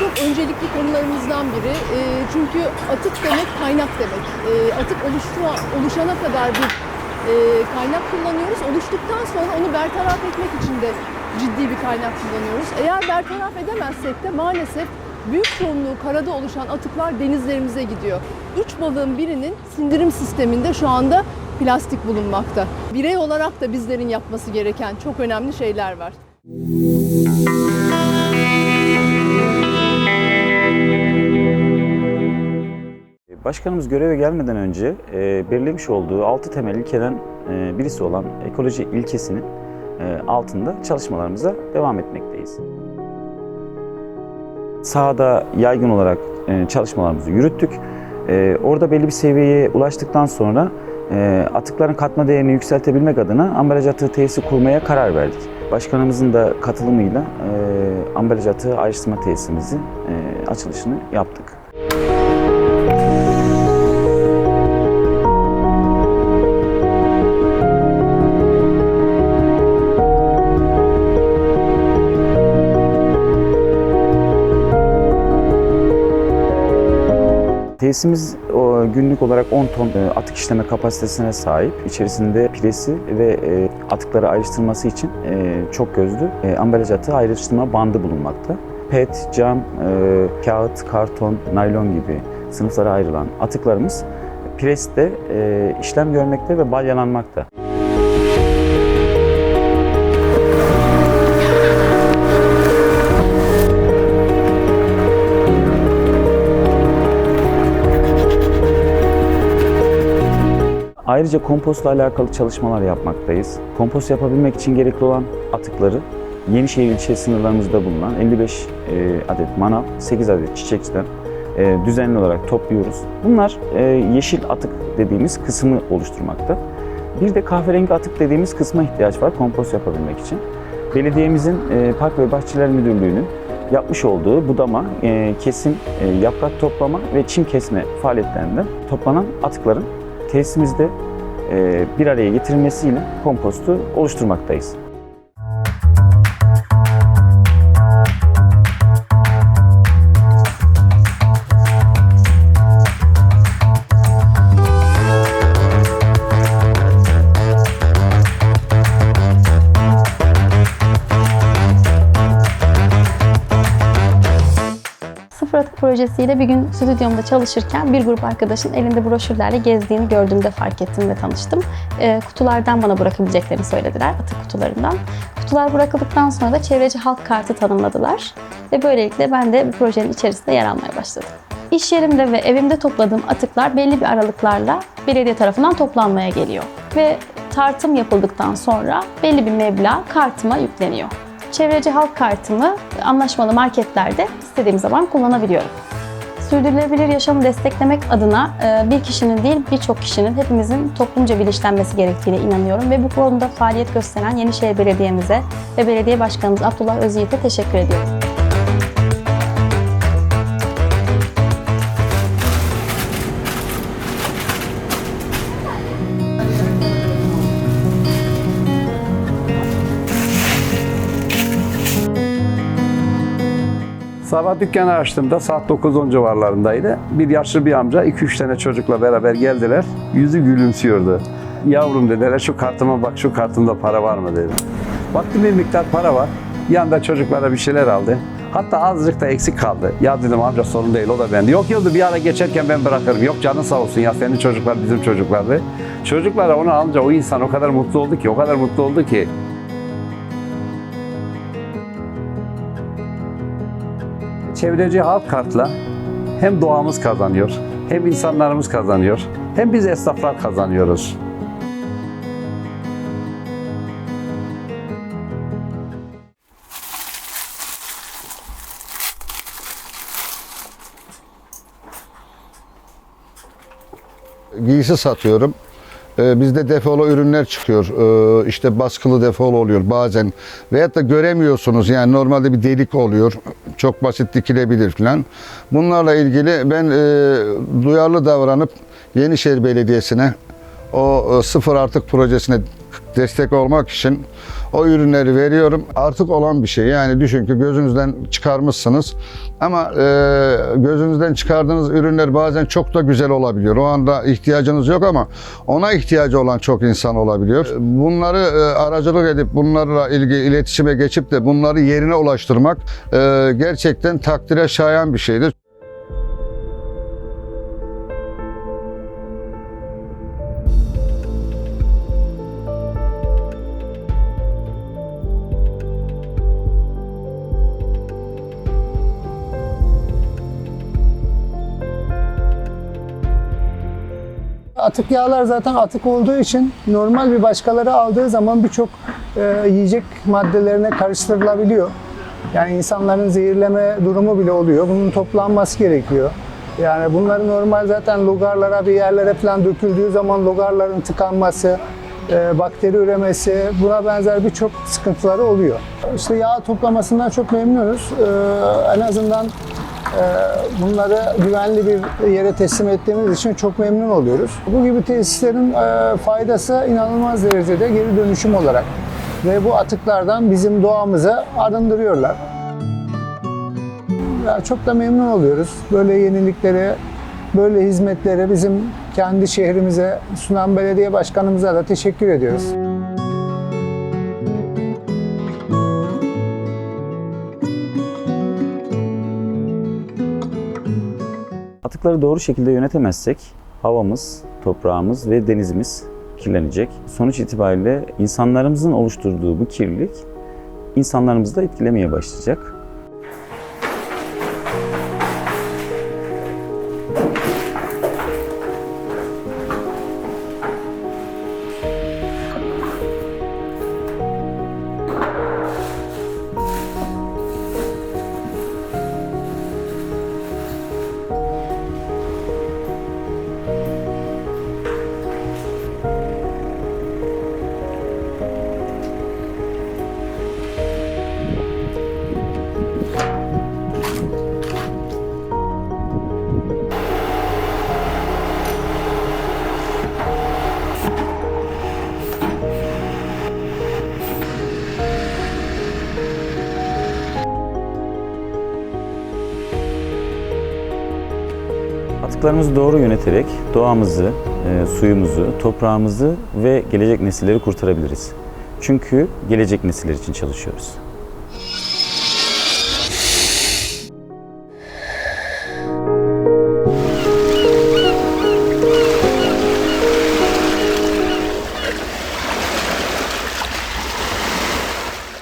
çok öncelikli konularımızdan biri. E, çünkü atık demek kaynak demek. E, atık oluştu, oluşana kadar bir e, kaynak kullanıyoruz. Oluştuktan sonra onu bertaraf etmek için de ciddi bir kaynak kullanıyoruz. Eğer bertaraf edemezsek de maalesef büyük çoğunluğu karada oluşan atıklar denizlerimize gidiyor. Üç balığın birinin sindirim sisteminde şu anda plastik bulunmakta. Birey olarak da bizlerin yapması gereken çok önemli şeyler var. Başkanımız göreve gelmeden önce e, belirlemiş olduğu altı temel ilkeden e, birisi olan ekoloji ilkesinin e, altında çalışmalarımıza devam etmekteyiz. Sahada yaygın olarak e, çalışmalarımızı yürüttük. E, orada belli bir seviyeye ulaştıktan sonra e, atıkların katma değerini yükseltebilmek adına ambalaj atığı tesisi kurmaya karar verdik. Başkanımızın da katılımıyla e, ambalaj atığı ayrıştırma tesisimizin e, açılışını yaptık. Tesisimiz günlük olarak 10 ton e, atık işleme kapasitesine sahip. İçerisinde pilesi ve e, atıkları ayrıştırması için e, çok gözlü ambalaj atığı ayrıştırma bandı bulunmakta. PET, cam, kağıt, karton, naylon gibi sınıflara ayrılan atıklarımız preste e, işlem görmekte ve balyalanmakta. Ayrıca kompostla alakalı çalışmalar yapmaktayız. Kompost yapabilmek için gerekli olan atıkları Yenişehir ilçe sınırlarımızda bulunan 55 e, adet manav, 8 adet çiçekçiden e, düzenli olarak topluyoruz. Bunlar e, yeşil atık dediğimiz kısmı oluşturmakta. Bir de kahverengi atık dediğimiz kısma ihtiyaç var kompost yapabilmek için. Belediyemizin Park ve Bahçeler Müdürlüğü'nün yapmış olduğu budama, kesim, yaprak toplama ve çim kesme faaliyetlerinden toplanan atıkların tesisimizde bir araya getirilmesiyle kompostu oluşturmaktayız. Projesiyle bir gün stüdyomda çalışırken bir grup arkadaşın elinde broşürlerle gezdiğini gördüğümde fark ettim ve tanıştım. Ee, kutulardan bana bırakabileceklerini söylediler, atık kutularından. Kutular bırakıldıktan sonra da çevreci halk kartı tanımladılar. Ve böylelikle ben de bu projenin içerisinde yer almaya başladım. İş yerimde ve evimde topladığım atıklar belli bir aralıklarla belediye tarafından toplanmaya geliyor. Ve tartım yapıldıktan sonra belli bir meblağ kartıma yükleniyor. Çevreci halk kartımı anlaşmalı marketlerde istediğim zaman kullanabiliyorum. Sürdürülebilir yaşamı desteklemek adına e, bir kişinin değil birçok kişinin hepimizin toplumca bilinçlenmesi gerektiğine inanıyorum ve bu konuda faaliyet gösteren Yenişehir Belediye'mize ve belediye başkanımız Abdullah Özyiğit'e teşekkür ediyorum. Sabah dükkanı açtığımda saat 9-10 civarlarındaydı. Bir yaşlı bir amca 2-3 tane çocukla beraber geldiler. Yüzü gülümsüyordu. Yavrum dediler şu kartıma bak şu kartımda para var mı dedi. Baktım bir miktar para var. Yanında çocuklara bir şeyler aldı. Hatta azıcık da eksik kaldı. Ya dedim amca sorun değil o da bende. Yok yıldı bir ara geçerken ben bırakırım. Yok canın sağ olsun ya senin çocuklar bizim çocuklardı. Çocuklara onu alınca o insan o kadar mutlu oldu ki o kadar mutlu oldu ki. Çevreci halk kartla hem doğamız kazanıyor, hem insanlarımız kazanıyor, hem biz esnaflar kazanıyoruz. giysi satıyorum. Ee, bizde defolu ürünler çıkıyor. Ee, işte baskılı defol oluyor bazen. Veyahut da göremiyorsunuz. Yani normalde bir delik oluyor. Çok basit dikilebilir falan. Bunlarla ilgili ben e, duyarlı davranıp Yenişehir Belediyesi'ne o e, sıfır artık projesine destek olmak için o ürünleri veriyorum. Artık olan bir şey. Yani düşün ki gözünüzden çıkarmışsınız ama e, gözünüzden çıkardığınız ürünler bazen çok da güzel olabiliyor. O anda ihtiyacınız yok ama ona ihtiyacı olan çok insan olabiliyor. Bunları e, aracılık edip bunlarla ilgili iletişime geçip de bunları yerine ulaştırmak e, gerçekten takdire şayan bir şeydir. Atık yağlar zaten atık olduğu için normal bir başkaları aldığı zaman birçok e, yiyecek maddelerine karıştırılabiliyor. Yani insanların zehirleme durumu bile oluyor. Bunun toplanması gerekiyor. Yani bunları normal zaten logarlara bir yerlere falan döküldüğü zaman logarların tıkanması, e, bakteri üremesi buna benzer birçok sıkıntıları oluyor. İşte yağ toplamasından çok memnunuz. E, en azından bunları güvenli bir yere teslim ettiğimiz için çok memnun oluyoruz. Bu gibi tesislerin e, faydası inanılmaz derecede geri dönüşüm olarak ve bu atıklardan bizim doğamızı arındırıyorlar. Çok da memnun oluyoruz. Böyle yenilikleri, böyle hizmetleri bizim kendi şehrimize sunan belediye başkanımıza da teşekkür ediyoruz. Atıkları doğru şekilde yönetemezsek havamız, toprağımız ve denizimiz kirlenecek. Sonuç itibariyle insanlarımızın oluşturduğu bu kirlilik insanlarımızı da etkilemeye başlayacak. Atıklarımızı doğru yöneterek doğamızı, e, suyumuzu, toprağımızı ve gelecek nesilleri kurtarabiliriz. Çünkü gelecek nesiller için çalışıyoruz.